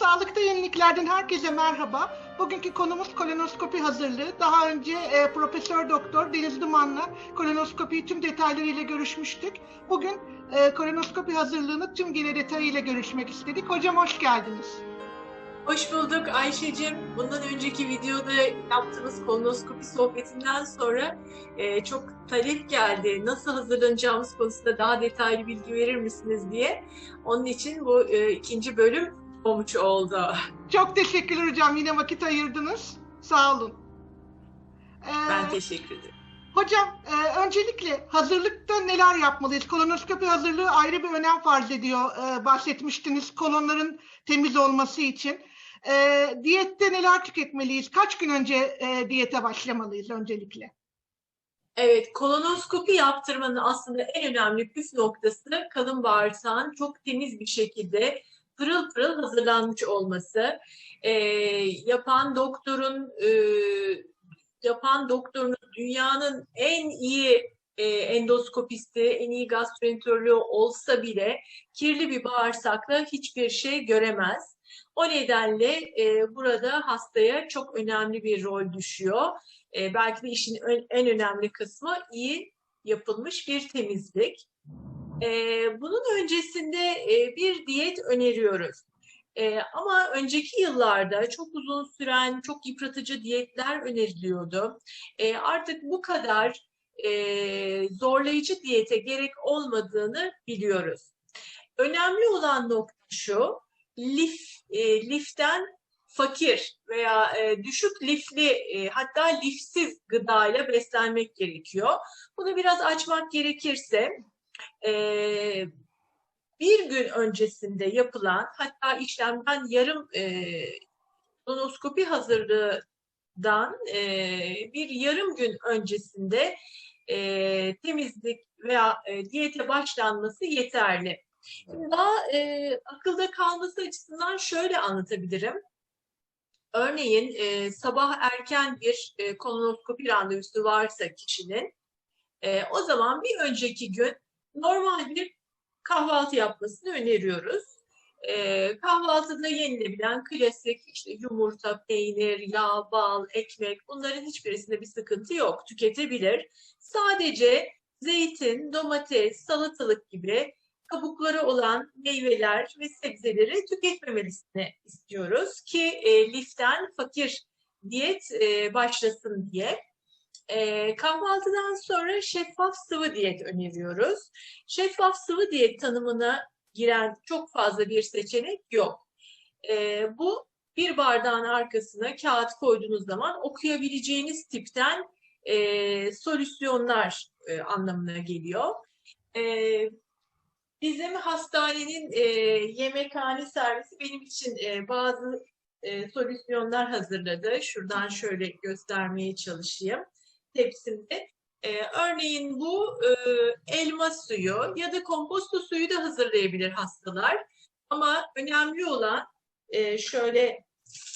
Sağlıkta Yeniliklerden herkese merhaba. Bugünkü konumuz kolonoskopi hazırlığı. Daha önce e, Profesör Doktor Deniz Duman'la kolonoskopiyi tüm detaylarıyla görüşmüştük. Bugün e, kolonoskopi hazırlığını tüm gene detayıyla görüşmek istedik. Hocam hoş geldiniz. Hoş bulduk Ayşe'cim. Bundan önceki videoda yaptığımız kolonoskopi sohbetinden sonra e, çok talep geldi. Nasıl hazırlanacağımız konusunda daha detaylı bilgi verir misiniz diye. Onun için bu e, ikinci bölüm olmuş oldu. Çok teşekkürler hocam. Yine vakit ayırdınız. Sağ olun. Ee, Ben teşekkür ederim. Hocam e, öncelikle hazırlıkta neler yapmalıyız? Kolonoskopi hazırlığı ayrı bir önem farz ediyor. E, bahsetmiştiniz kolonların temiz olması için. E, diyette neler tüketmeliyiz? Kaç gün önce e, diyete başlamalıyız öncelikle? Evet, kolonoskopi yaptırmanın aslında en önemli püf noktası kalın bağırsağın çok temiz bir şekilde pırıl pırıl hazırlanmış olması. Ee, yapan doktorun e, yapan doktorun dünyanın en iyi e, endoskopisti, en iyi gastroenteroloğu olsa bile kirli bir bağırsakla hiçbir şey göremez. O nedenle e, burada hastaya çok önemli bir rol düşüyor. E, belki de işin ön- en önemli kısmı iyi yapılmış bir temizlik. E, bunun öncesinde e, bir diyet öneriyoruz. E, ama önceki yıllarda çok uzun süren, çok yıpratıcı diyetler öneriliyordu. E, artık bu kadar e, zorlayıcı diyete gerek olmadığını biliyoruz. Önemli olan nokta şu, lif, e, liften fakir veya e, düşük lifli e, hatta lifsiz gıdayla beslenmek gerekiyor. Bunu biraz açmak gerekirse e, bir gün öncesinde yapılan hatta işlemden yarım e, kolonoskopi hazırlığından e, bir yarım gün öncesinde e, temizlik veya e, diyete başlanması yeterli. Şimdi daha e, akılda kalması açısından şöyle anlatabilirim. Örneğin e, sabah erken bir e, kolonoskopi randevusu varsa kişinin, e, o zaman bir önceki gün normal bir kahvaltı yapmasını öneriyoruz. E, kahvaltıda yenilebilen klasik işte yumurta, peynir, yağ, bal, ekmek bunların hiçbirisinde bir sıkıntı yok. Tüketebilir. Sadece zeytin, domates, salatalık gibi kabukları olan meyveler ve sebzeleri tüketmemelisini istiyoruz ki e, liften fakir diyet e, başlasın diye. E, kahvaltıdan sonra şeffaf sıvı diyet öneriyoruz. Şeffaf sıvı diyet tanımına giren çok fazla bir seçenek yok. E, bu bir bardağın arkasına kağıt koyduğunuz zaman okuyabileceğiniz tipten e, solüsyonlar e, anlamına geliyor. E, Bizim hastanenin e, yemekhane servisi benim için e, bazı e, solüsyonlar hazırladı. Şuradan şöyle göstermeye çalışayım tepsimde. E, örneğin bu e, elma suyu ya da komposto suyu da hazırlayabilir hastalar. Ama önemli olan e, şöyle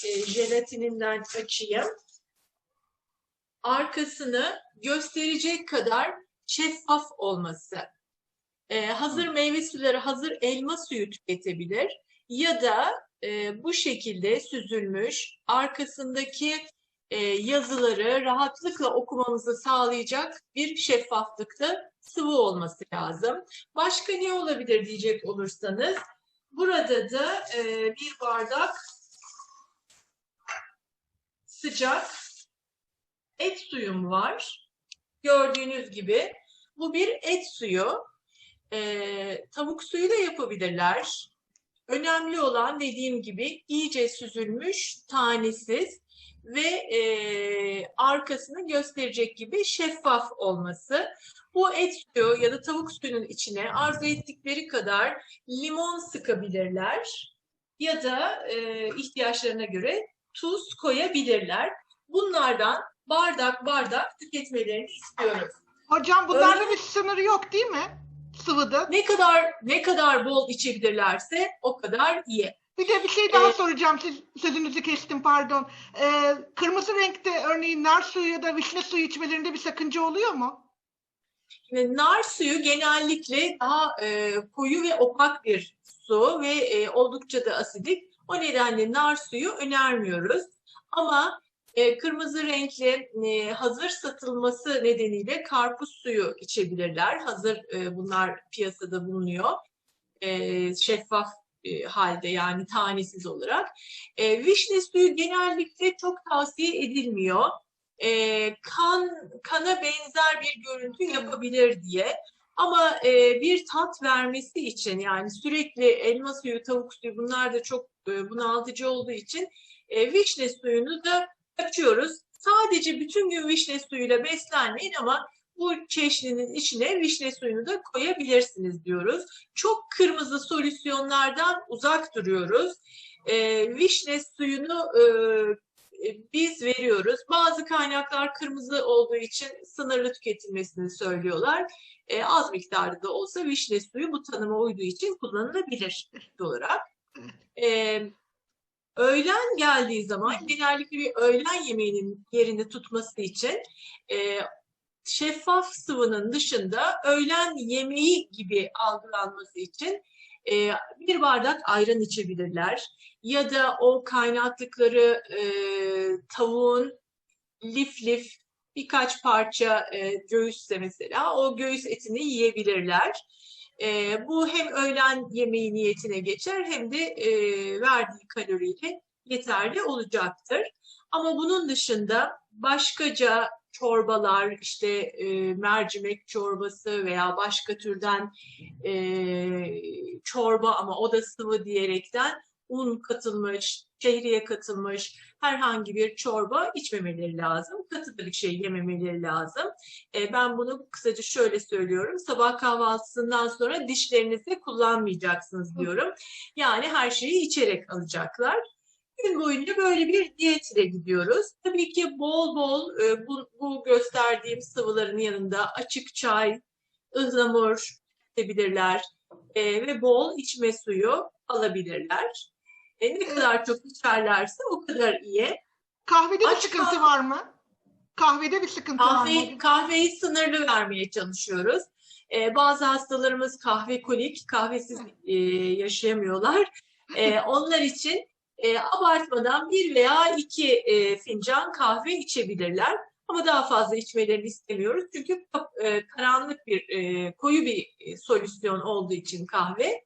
e, jelatininden açayım. Arkasını gösterecek kadar şeffaf olması e, hazır meyve suları, hazır elma suyu tüketebilir ya da e, bu şekilde süzülmüş arkasındaki e, yazıları rahatlıkla okumamızı sağlayacak bir şeffaflıkta sıvı olması lazım. Başka ne olabilir diyecek olursanız burada da e, bir bardak sıcak et suyum var. Gördüğünüz gibi bu bir et suyu. Ee, tavuk suyu da yapabilirler. Önemli olan dediğim gibi iyice süzülmüş, tanesiz ve e, arkasını gösterecek gibi şeffaf olması. Bu et suyu ya da tavuk suyunun içine arzu ettikleri kadar limon sıkabilirler ya da e, ihtiyaçlarına göre tuz koyabilirler. Bunlardan bardak bardak tüketmelerini istiyoruz. Hocam bunlarda Öyle- bir sınırı yok değil mi? Sıvıda. Ne kadar ne kadar bol içebilirlerse o kadar iyi. Bir de bir şey daha Evet. soracağım. Siz sözünüzü kestim pardon. Ee, kırmızı renkte örneğin nar suyu ya da vişne suyu içmelerinde bir sakınca oluyor mu? Nar suyu genellikle daha e, koyu ve opak bir su ve e, oldukça da asidik. O nedenle nar suyu önermiyoruz. Ama e, kırmızı renkli e, hazır satılması nedeniyle karpuz suyu içebilirler. Hazır e, bunlar piyasada bulunuyor. E, şeffaf e, halde yani tanesiz olarak. E, vişne suyu genellikle çok tavsiye edilmiyor. E, kan kana benzer bir görüntü yapabilir diye. Ama e, bir tat vermesi için yani sürekli elma suyu, tavuk suyu bunlar da çok e, bunaltıcı olduğu için e, vişne suyunu da açıyoruz. Sadece bütün gün vişne suyuyla beslenmeyin ama bu çeşninin içine vişne suyunu da koyabilirsiniz diyoruz. Çok kırmızı solüsyonlardan uzak duruyoruz. E, vişne suyunu e, e, biz veriyoruz. Bazı kaynaklar kırmızı olduğu için sınırlı tüketilmesini söylüyorlar. E, az miktarda da olsa vişne suyu bu tanıma uyduğu için kullanılabilir olarak. E, öğlen geldiği zaman genellikle bir öğlen yemeğinin yerini tutması için e, şeffaf sıvının dışında öğlen yemeği gibi algılanması için e, bir bardak ayran içebilirler. Ya da o kaynattıkları e, tavuğun lif lif birkaç parça e, göğüsse mesela o göğüs etini yiyebilirler. E, bu hem öğlen yemeği niyetine geçer hem de e, verdiği kaloriyle yeterli olacaktır. Ama bunun dışında başkaca çorbalar, işte e, mercimek çorbası veya başka türden e, çorba ama o da sıvı diyerekten un katılmış, şehriye katılmış herhangi bir çorba içmemeleri lazım. Katı bir şey yememeleri lazım. E, ben bunu kısaca şöyle söylüyorum. Sabah kahvaltısından sonra dişlerinizi kullanmayacaksınız diyorum. Yani her şeyi içerek alacaklar. Gün boyunca böyle bir diyet ile gidiyoruz. Tabii ki bol bol e, bu, bu gösterdiğim sıvıların yanında açık çay, ıhlamur içebilirler e, ve bol içme suyu alabilirler. E, ne kadar çok içerlerse o kadar iyi. Kahvede bir Aç sıkıntı kal- var mı? Kahvede bir sıkıntı var Kahve, mı? kahveyi sınırlı vermeye çalışıyoruz. Ee, bazı hastalarımız kahve kolik, kahvesiz e, yaşayamıyorlar. Ee, onlar için e, abartmadan bir veya iki e, fincan kahve içebilirler. Ama daha fazla içmelerini istemiyoruz. Çünkü e, karanlık bir, e, koyu bir e, solüsyon olduğu için kahve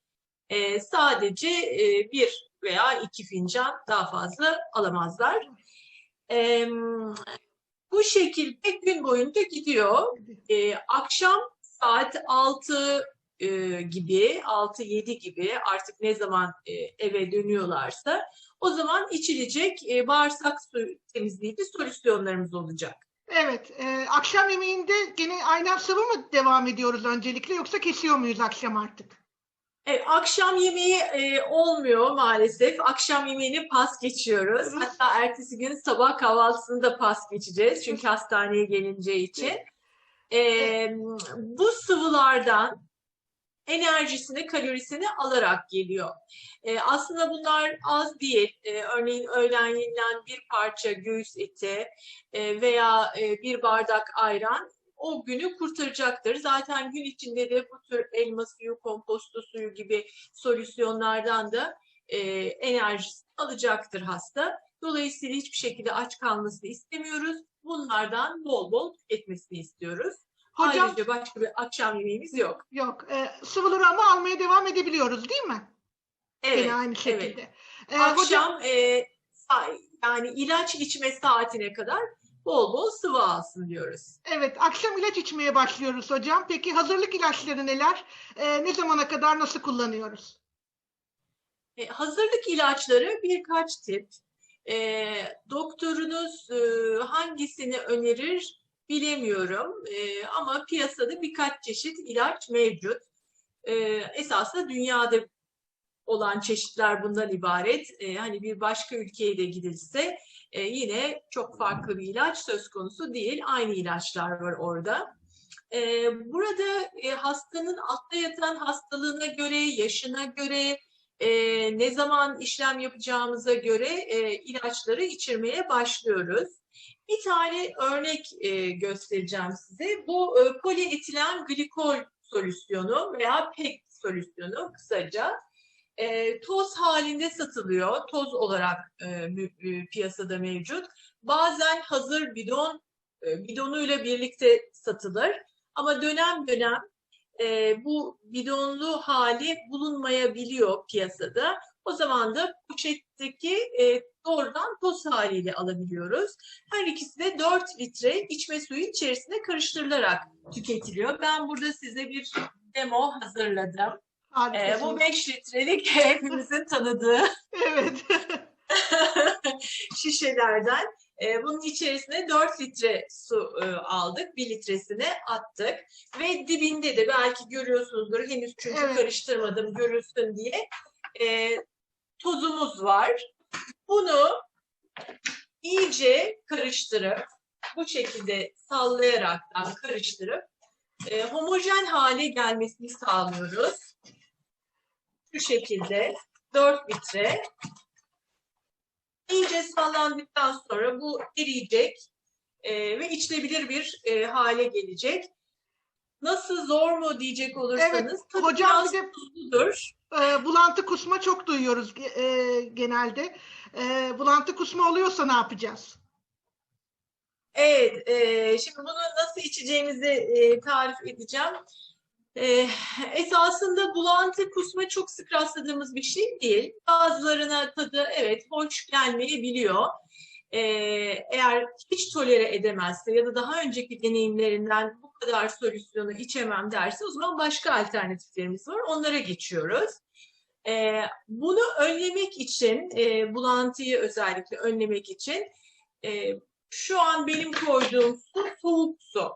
e, sadece e, bir veya iki fincan daha fazla alamazlar. E, bu şekilde gün boyunca gidiyor. Ee, akşam saat 6 e, gibi, 6-7 gibi artık ne zaman e, eve dönüyorlarsa o zaman içilecek e, bağırsak su temizleyici solüsyonlarımız olacak. Evet. e, akşam yemeğinde gene aynen sıvı mı devam ediyoruz öncelikle yoksa kesiyor muyuz akşam artık? Evet, akşam yemeği e, olmuyor maalesef. Akşam yemeğini pas geçiyoruz. Hatta ertesi gün sabah kahvaltısını da pas geçeceğiz. Çünkü hastaneye gelineceği için. E, bu sıvılardan enerjisini, kalorisini alarak geliyor. E, aslında bunlar az değil. E, örneğin öğlen yenilen bir parça göğüs eti e, veya e, bir bardak ayran o günü kurtaracaktır. Zaten gün içinde de bu tür elma suyu, komposto suyu gibi solüsyonlardan da e, enerjisini alacaktır hasta. Dolayısıyla hiçbir şekilde aç kalmasını istemiyoruz. Bunlardan bol bol tüketmesini istiyoruz. Hocam Ayrıca başka bir akşam yemeğimiz yok. yok. e, sıvıları ama almaya devam edebiliyoruz değil mi? Evet, Gene aynı evet. şekilde. E, hocam Akşam e, sa- yani ilaç içme saatine kadar bol bol sıvı alsın diyoruz. evet akşam ilaç içmeye başlıyoruz hocam. Peki hazırlık ilaçları neler? E, ne zamana kadar nasıl kullanıyoruz? E, hazırlık ilaçları birkaç tip. E, doktorunuz e, hangisini önerir bilemiyorum E, ama piyasada birkaç çeşit ilaç mevcut. E, esasında dünyada olan çeşitler bundan ibaret. E, hani bir başka ülkeye de gidilse e, yine çok farklı bir ilaç söz konusu değil. Aynı ilaçlar var orada. E, burada e, hastanın altta yatan hastalığına göre, yaşına göre, e, ne zaman işlem yapacağımıza göre e, ilaçları içirmeye başlıyoruz. Bir tane örnek e, göstereceğim size. Bu e, polietilen glikol solüsyonu veya PEG solüsyonu kısaca. E, toz halinde satılıyor. Toz olarak e, e, piyasada mevcut. Bazen hazır bidon e, bidonuyla birlikte satılır. Ama dönem dönem e, bu bidonlu hali bulunmayabiliyor piyasada. O zaman da poşetteki e, doğrudan toz haliyle alabiliyoruz. Her ikisi de 4 litre içme suyu içerisine karıştırılarak tüketiliyor. Ben burada size bir demo hazırladım. E, Harikasınız. bu 5 litrelik hepimizin tanıdığı Evet. şişelerden. E, bunun içerisine 4 litre su e, aldık. 1 litresini attık. Ve dibinde de belki görüyorsunuzdur henüz çünkü Evet. karıştırmadım görülsün diye. e, tozumuz var. Bunu iyice karıştırıp bu şekilde sallayaraktan karıştırıp e, homojen hale gelmesini sağlıyoruz. Şu şekilde 4 litre iyice sallandıktan sonra bu eriyecek e, ve içilebilir bir e, hale gelecek. Nasıl zor mu diyecek olursanız tabii hocam biraz bir de- tuzludur. Ee, bulantı kusma çok duyuyoruz ge- e, genelde. Ee, bulantı kusma oluyorsa ne yapacağız? Evet, e, şimdi bunu nasıl içeceğimizi e, tarif edeceğim. E, esasında bulantı kusma çok sık rastladığımız bir şey değil. Bazılarına tadı evet hoş gelmeyebiliyor. E, eğer hiç tolere edemezse ya da daha önceki deneyimlerinden bu kadar solüsyonu içemem derse o zaman başka alternatiflerimiz var. Onlara geçiyoruz. E, bunu önlemek için, e, bulantıyı özellikle önlemek için e, şu an benim koyduğum su soğuk su.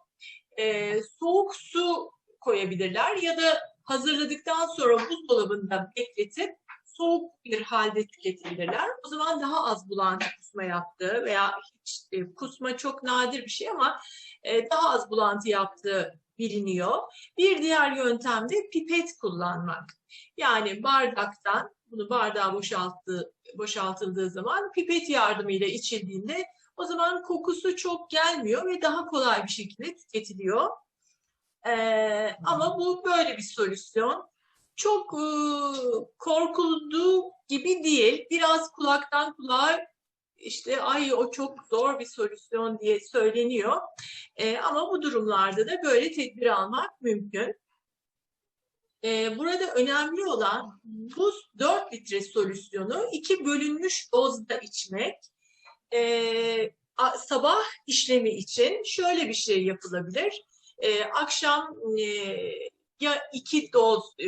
Ee, soğuk su koyabilirler ya da hazırladıktan sonra buzdolabında bekletip soğuk bir halde tüketebilirler. O zaman daha az bulantı kusma yaptığı veya hiç e, kusma çok nadir bir şey ama e, daha az bulantı yaptığı biliniyor. Bir diğer yöntem de pipet kullanmak. Yani bardaktan bunu bardağa boşalttığı, boşaltıldığı zaman pipet yardımıyla içildiğinde o zaman kokusu çok gelmiyor ve daha kolay bir şekilde tüketiliyor. Ee, ama bu böyle bir solüsyon. Çok e, korkulduğu gibi değil. Biraz kulaktan kulağa işte ay o çok zor bir solüsyon diye söyleniyor. Ee, ama bu durumlarda da böyle tedbir almak mümkün. Ee, burada önemli olan bu 4 litre solüsyonu iki bölünmüş dozda içmek. A- sabah işlemi için şöyle bir şey yapılabilir. Ee, akşam e, ya iki doz e,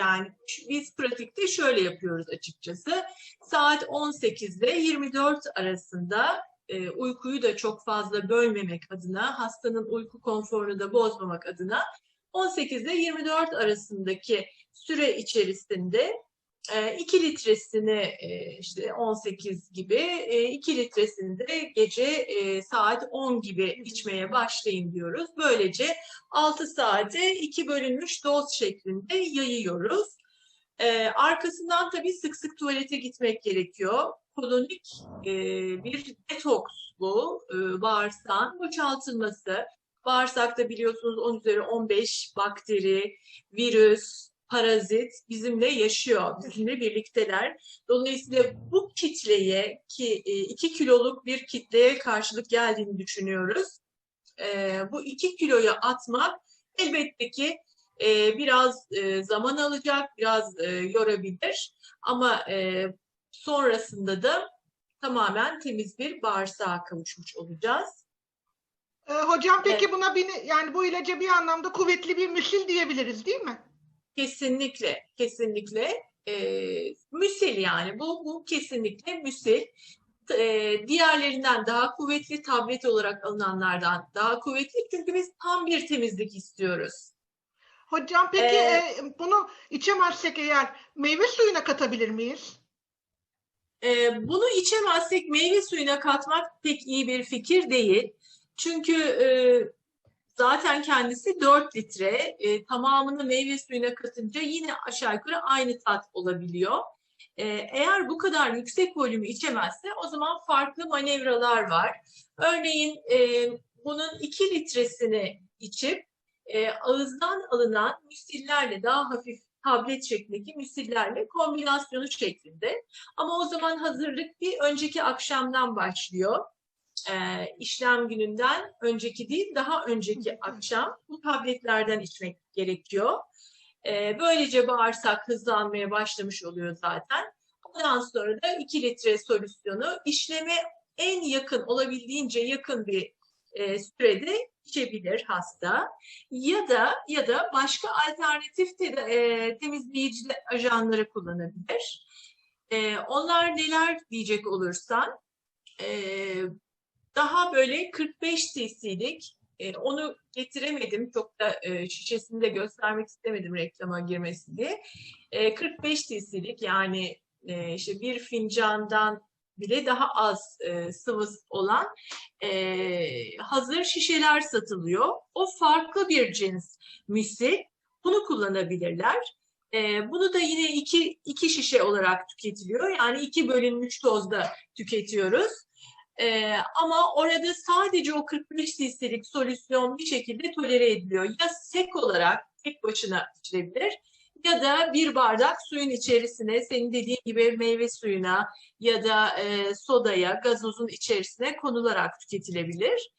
yani biz pratikte şöyle yapıyoruz açıkçası. Saat 18 ile 24 arasında e, uykuyu da çok fazla bölmemek adına, hastanın uyku konforunu da bozmamak adına 18 ile 24 arasındaki süre içerisinde 2 litresini e, işte 18 gibi, 2 litresini de gece e, saat 10 gibi içmeye başlayın diyoruz. Böylece 6 saate 2 bölünmüş doz şeklinde yayıyoruz. E, Arkasından tabii sık sık tuvalete gitmek gerekiyor. Kolonik e, bir detoks bu, e, bağırsağın boşaltılması. Bağırsakta biliyorsunuz 10 üzeri 15 bakteri, virüs, parazit bizimle yaşıyor, bizimle birlikteler. Dolayısıyla bu kitleye ki 2 kiloluk bir kitleye karşılık geldiğini düşünüyoruz. E, bu 2 kiloyu atmak elbette ki e, biraz e, zaman alacak, biraz e, yorabilir ama e, sonrasında da tamamen temiz bir bağırsağa kavuşmuş olacağız. Hocam peki buna bir, yani bu ilaca bir anlamda kuvvetli bir müsil diyebiliriz değil mi? Kesinlikle, kesinlikle e, müsil yani bu bu kesinlikle müsil. E, diğerlerinden daha kuvvetli, tablet olarak alınanlardan daha kuvvetli çünkü biz tam bir temizlik istiyoruz. Hocam peki Ee, e, bunu içemezsek eğer meyve suyuna katabilir miyiz? E, bunu içemezsek meyve suyuna katmak pek iyi bir fikir değil. Çünkü e, zaten kendisi 4 litre. E, tamamını meyve suyuna katınca yine aşağı yukarı aynı tat olabiliyor. E, eğer bu kadar yüksek volümü içemezse o zaman farklı manevralar var. Örneğin e, bunun 2 litresini içip e, ağızdan alınan müsillerle daha hafif tablet şeklindeki müsillerle kombinasyonu şeklinde. Ama o zaman hazırlık bir önceki akşamdan başlıyor. Ee, işlem gününden önceki değil, daha önceki akşam bu tabletlerden içmek gerekiyor. Ee, böylece bağırsak hızlanmaya başlamış oluyor zaten. Ondan sonra da 2 litre solüsyonu işleme en yakın, olabildiğince yakın bir e, sürede içebilir hasta. Ya da ya da başka alternatif te- e, temizleyici ajanları kullanabilir. E, onlar neler diyecek olursan, e, daha böyle 45 cc'lik e, onu getiremedim. Çok da e, şişesini göstermek istemedim reklama girmesi diye. E, 45 cc'lik yani e, işte bir fincandan bile daha az e, sıvı olan e, hazır şişeler satılıyor. O farklı bir cins müsil. Bunu kullanabilirler. E, bunu da yine iki, iki şişe olarak tüketiliyor. Yani iki bölünmüş dozda tüketiyoruz. Ee, ama orada sadece o 45 cc'lik solüsyon bir şekilde tolere ediliyor. Ya sek olarak tek başına içilebilir ya da bir bardak suyun içerisine senin dediğin gibi meyve suyuna ya da e, sodaya, gazozun içerisine konularak tüketilebilir.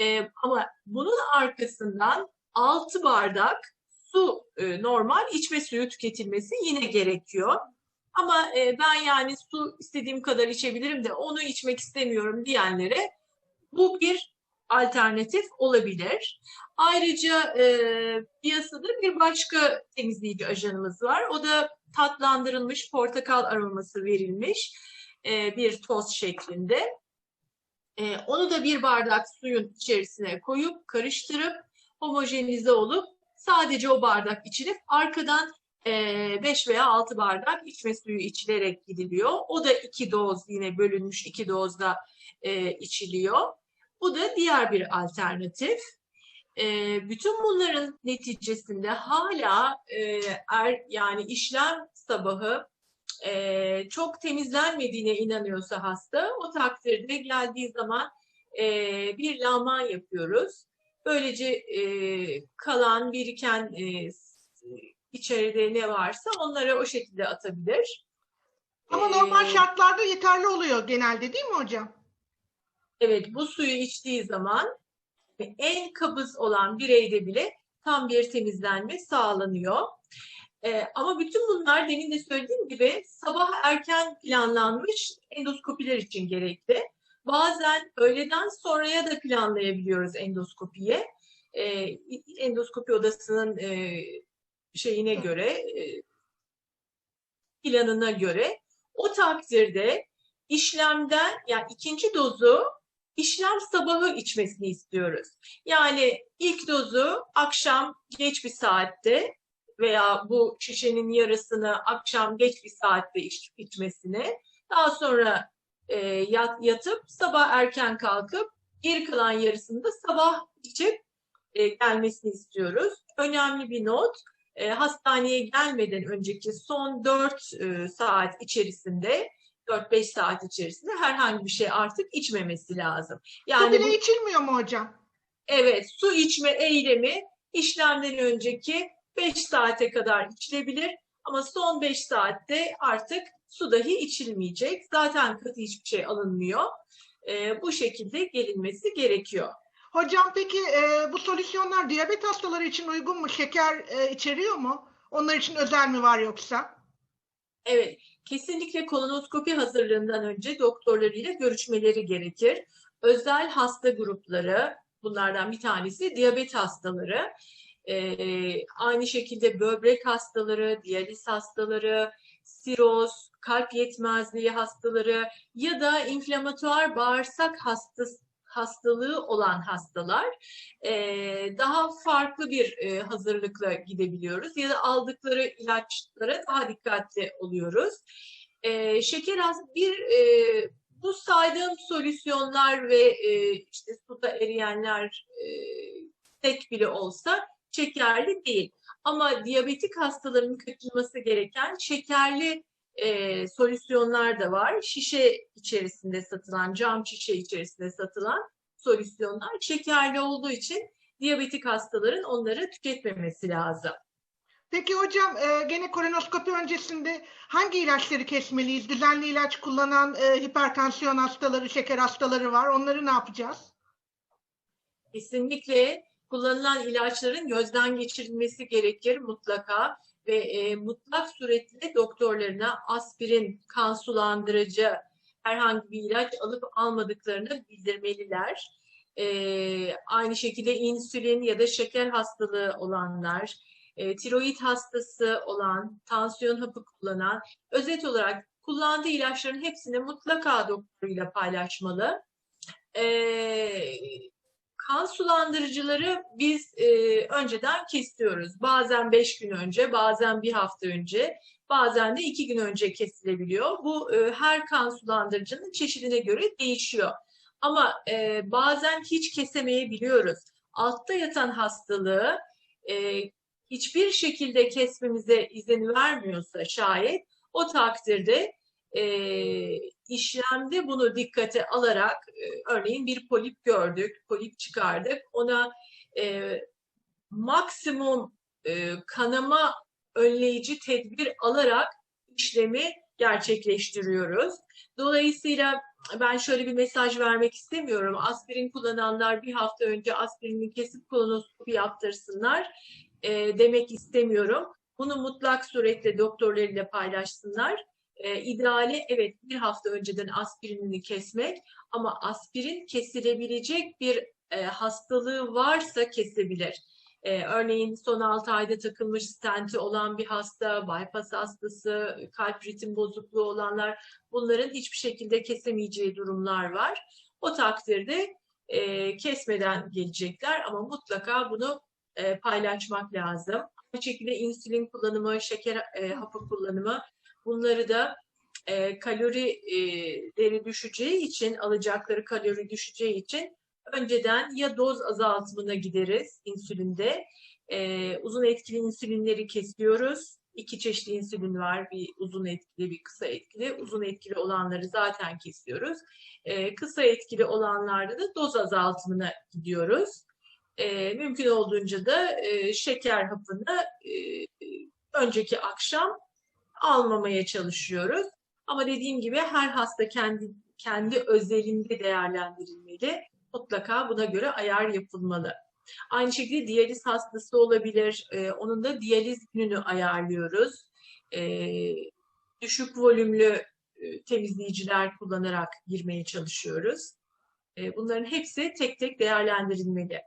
E, ama bunun arkasından 6 bardak su e, normal içme suyu tüketilmesi yine gerekiyor. Ama e, ben yani su istediğim kadar içebilirim de onu içmek istemiyorum diyenlere bu bir alternatif olabilir. Ayrıca e, piyasada bir başka temizleyici ajanımız var. O da tatlandırılmış portakal aroması verilmiş e, bir toz şeklinde. E, onu da bir bardak suyun içerisine koyup karıştırıp homojenize olup sadece o bardak içilip arkadan 5 veya 6 bardak içme suyu içilerek gidiliyor. O da iki doz yine bölünmüş iki dozda e, içiliyor. Bu da diğer bir alternatif. E, bütün bunların neticesinde hala e, er, yani işlem sabahı e, çok temizlenmediğine inanıyorsa hasta o takdirde geldiği zaman bir lağman yapıyoruz. Böylece kalan biriken içeride ne varsa onları o şekilde atabilir. Ama normal Ee, şartlarda yeterli oluyor genelde değil mi hocam? Evet, bu suyu içtiği zaman en kabız olan bireyde bile tam bir temizlenme sağlanıyor. Ee, ama bütün bunlar demin de söylediğim gibi sabah erken planlanmış endoskopiler için gerekli. Bazen öğleden sonraya da planlayabiliyoruz endoskopiye. Ee, endoskopi odasının e, şeyine göre, e, planına göre. O takdirde işlemden yani ikinci dozu işlem sabahı içmesini istiyoruz. Yani ilk dozu akşam geç bir saatte veya bu şişenin yarısını akşam geç bir saatte iç, içmesini, daha sonra e, yat, yatıp sabah erken kalkıp geri kalan yarısını da sabah içip e, gelmesini istiyoruz. Önemli bir not, e, hastaneye gelmeden önceki son 4 e, saat içerisinde 4-5 saat içerisinde herhangi bir şey artık içmemesi lazım. Yani bu, içilmiyor mu hocam? evet su içme eylemi işlemden önceki 5 saate kadar içilebilir ama son 5 saatte artık su dahi içilmeyecek. Zaten katı hiçbir şey alınmıyor. E, bu şekilde gelinmesi gerekiyor. Hocam peki e, bu solüsyonlar diyabet hastaları için uygun mu? Şeker e, içeriyor mu? Onlar için özel mi var yoksa? Evet, kesinlikle kolonoskopi hazırlığından önce doktorlarıyla görüşmeleri gerekir. Özel hasta grupları, bunlardan bir tanesi diyabet hastaları, Ee, aynı şekilde böbrek hastaları, diyaliz hastaları, siroz, kalp yetmezliği hastaları ya da inflamatuar bağırsak hastası hastalığı olan hastalar e, daha farklı bir e, hazırlıkla gidebiliyoruz ya da aldıkları ilaçlara daha dikkatli oluyoruz. E, şeker has bir e, bu saydığım solüsyonlar ve e, işte suda eriyenler e, tek bile olsa şekerli değil. Ama diyabetik hastaların kaçınması gereken şekerli e, solüsyonlar da var. Şişe içerisinde satılan, cam şişe içerisinde satılan solüsyonlar şekerli olduğu için diyabetik hastaların onları tüketmemesi lazım. Peki hocam e, gene kolonoskopi öncesinde hangi ilaçları kesmeliyiz? Düzenli ilaç kullanan e, hipertansiyon hastaları, şeker hastaları var. Onları ne yapacağız? Kesinlikle kullanılan ilaçların gözden geçirilmesi gerekir mutlaka ve e, mutlak suretle doktorlarına aspirin, kan sulandırıcı herhangi bir ilaç alıp almadıklarını bildirmeliler. E, aynı şekilde insülin ya da şeker hastalığı olanlar, e, tiroid hastası olan, tansiyon hapı kullanan, özet olarak kullandığı ilaçların hepsini mutlaka doktoruyla paylaşmalı. E, kan sulandırıcıları biz e, önceden kesiyoruz. Bazen beş gün önce, bazen bir hafta önce, bazen de iki gün önce kesilebiliyor. Bu e, her kan sulandırıcının çeşidine göre değişiyor. Ama e, bazen hiç kesemeyebiliyoruz. Altta yatan hastalığı e, hiçbir şekilde kesmemize izin vermiyorsa şayet o takdirde e, işlemde bunu dikkate alarak e, örneğin bir polip gördük, polip çıkardık. Ona e, maksimum e, kanama önleyici tedbir alarak işlemi gerçekleştiriyoruz. Dolayısıyla ben şöyle bir mesaj vermek istemiyorum. Aspirin kullananlar bir hafta önce aspirini kesip kolonoskopi yaptırsınlar e, demek istemiyorum. Bunu mutlak suretle doktorlarıyla paylaşsınlar. E, ideali evet bir hafta önceden aspirinini kesmek ama aspirin kesilebilecek bir e, hastalığı varsa kesebilir. E, örneğin son 6 ayda takılmış stenti olan bir hasta, bypass hastası, kalp ritim bozukluğu olanlar bunların hiçbir şekilde kesemeyeceği durumlar var. O takdirde e, kesmeden gelecekler ama mutlaka bunu e, paylaşmak lazım. Aynı şekilde insülin kullanımı, şeker e, hapı kullanımı bunları da e, kalorileri düşeceği için, alacakları kalori düşeceği için önceden ya doz azaltımına gideriz insülinde, e, uzun etkili insülinleri kesiyoruz. İki çeşit insülin var, bir uzun etkili, bir kısa etkili. Uzun etkili olanları zaten kesiyoruz. E, kısa etkili olanlarda da doz azaltımına gidiyoruz. E, mümkün olduğunca da e, şeker hapını e, önceki akşam almamaya çalışıyoruz. Ama dediğim gibi her hasta kendi kendi özelinde değerlendirilmeli. Mutlaka buna göre ayar yapılmalı. Aynı şekilde diyaliz hastası olabilir. E, onun da diyaliz gününü ayarlıyoruz. E, düşük volümlü e, temizleyiciler kullanarak girmeye çalışıyoruz. E, bunların hepsi tek tek değerlendirilmeli.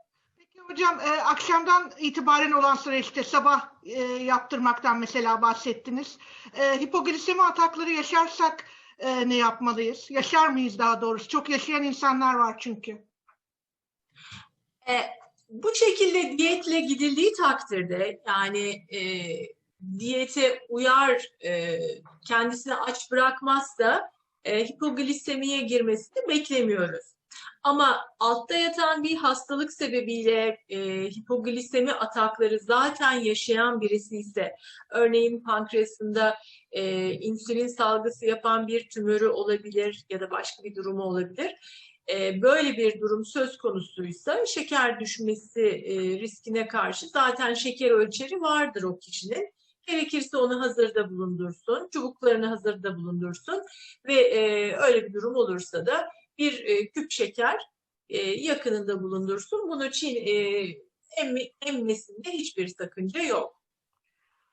Hocam e, akşamdan itibaren olan süreçte sabah e, yaptırmaktan mesela bahsettiniz. E, hipoglisemi atakları yaşarsak e, ne yapmalıyız? Yaşar mıyız daha doğrusu? Çok yaşayan insanlar var çünkü. E, bu şekilde diyetle gidildiği takdirde yani e, diyete uyar e, kendisini aç bırakmazsa e, hipoglisemiye girmesini beklemiyoruz. Ama altta yatan bir hastalık sebebiyle e, hipoglisemi atakları zaten yaşayan birisi ise, örneğin pankreasında e, insülin salgısı yapan bir tümörü olabilir ya da başka bir durumu olabilir. E, böyle bir durum söz konusuysa şeker düşmesi e, riskine karşı zaten şeker ölçeri vardır o kişinin. Gerekirse onu hazırda bulundursun, çubuklarını hazırda bulundursun ve e, öyle bir durum olursa da bir e, küp şeker e, yakınında bulundursun. Bunu Çin e, emmi, emmesinde hiçbir sakınca yok.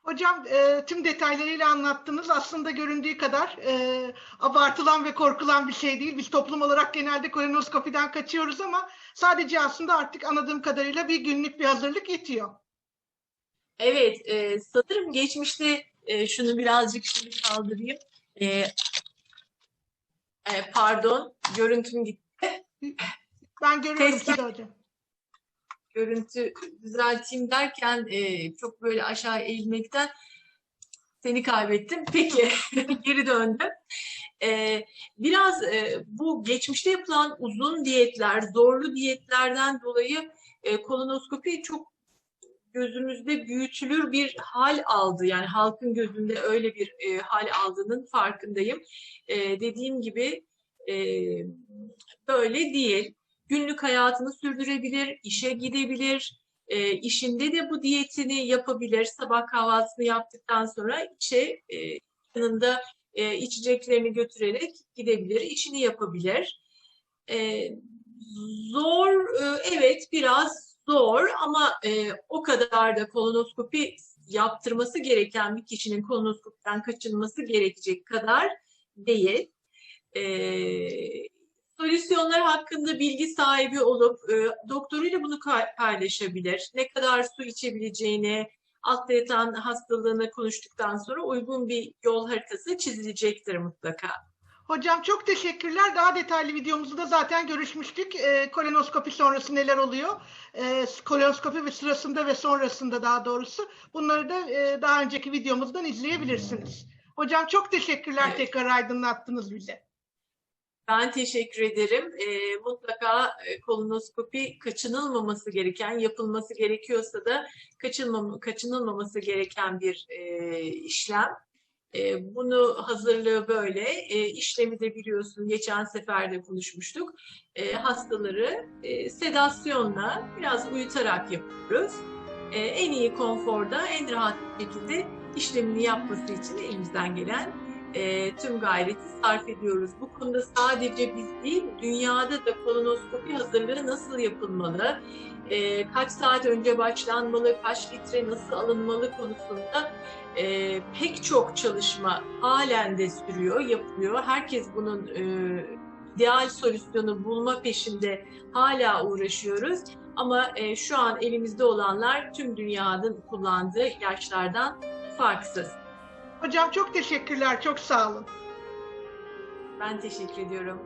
Hocam e, tüm detaylarıyla anlattınız. Aslında göründüğü kadar e, abartılan ve korkulan bir şey değil. Biz toplum olarak genelde kolonoskopiden kaçıyoruz ama sadece aslında artık anladığım kadarıyla bir günlük bir hazırlık yetiyor. Evet, e, sanırım geçmişte e, şunu birazcık şimdi kaldırayım. E, e, pardon, görüntüm gitti. Ben görüyorum sizi hocam. Görüntü düzelteyim derken e, çok böyle aşağı eğilmekten seni kaybettim. Peki, geri döndüm. E, biraz e, bu geçmişte yapılan uzun diyetler, zorlu diyetlerden dolayı e, kolonoskopi çok gözümüzde büyütülür bir hal aldı. Yani halkın gözünde öyle bir e, hal aldığının farkındayım. E, dediğim gibi e, böyle değil. Günlük hayatını sürdürebilir, işe gidebilir, E, işinde de bu diyetini yapabilir. Sabah kahvaltısını yaptıktan sonra işe e, yanında e, içeceklerini götürerek gidebilir, işini yapabilir. E, zor, e, evet biraz zor ama e, o kadar da kolonoskopi yaptırması gereken bir kişinin kolonoskopiden kaçınması gerekecek kadar değil. E, solüsyonlar hakkında bilgi sahibi olup e, doktoruyla bunu paylaşabilir. Ne kadar su içebileceğini, yatan hastalığını konuştuktan sonra uygun bir yol haritası çizilecektir mutlaka. Hocam çok teşekkürler. Daha detaylı videomuzda zaten görüşmüştük. E, kolonoskopi sonrası neler oluyor? E, kolonoskopi ve sırasında ve sonrasında daha doğrusu. Bunları da e, daha önceki videomuzdan izleyebilirsiniz. Hocam çok teşekkürler Evet. tekrar aydınlattınız bize. Ben teşekkür ederim. E, mutlaka kolonoskopi kaçınılmaması gereken, yapılması gerekiyorsa da kaçınmam kaçınılmaması gereken bir e, işlem. E, bunu hazırlığı böyle. E, işlemi de biliyorsun geçen sefer de konuşmuştuk. E, hastaları e, sedasyonla biraz uyutarak yapıyoruz. E, en iyi konforda, en rahat şekilde işlemini yapması için elimizden gelen e, tüm gayreti sarf ediyoruz. Bu konuda sadece biz değil, dünyada da kolonoskopi hazırlığı nasıl yapılmalı, e, kaç saat önce başlanmalı, kaç litre nasıl alınmalı konusunda e, pek çok çalışma halen de sürüyor, yapılıyor. Herkes bunun e, ideal solüsyonu bulma peşinde hala uğraşıyoruz. Ama e, şu an elimizde olanlar tüm dünyanın kullandığı ilaçlardan farksız. Hocam çok teşekkürler. Çok sağ olun. Ben teşekkür ediyorum.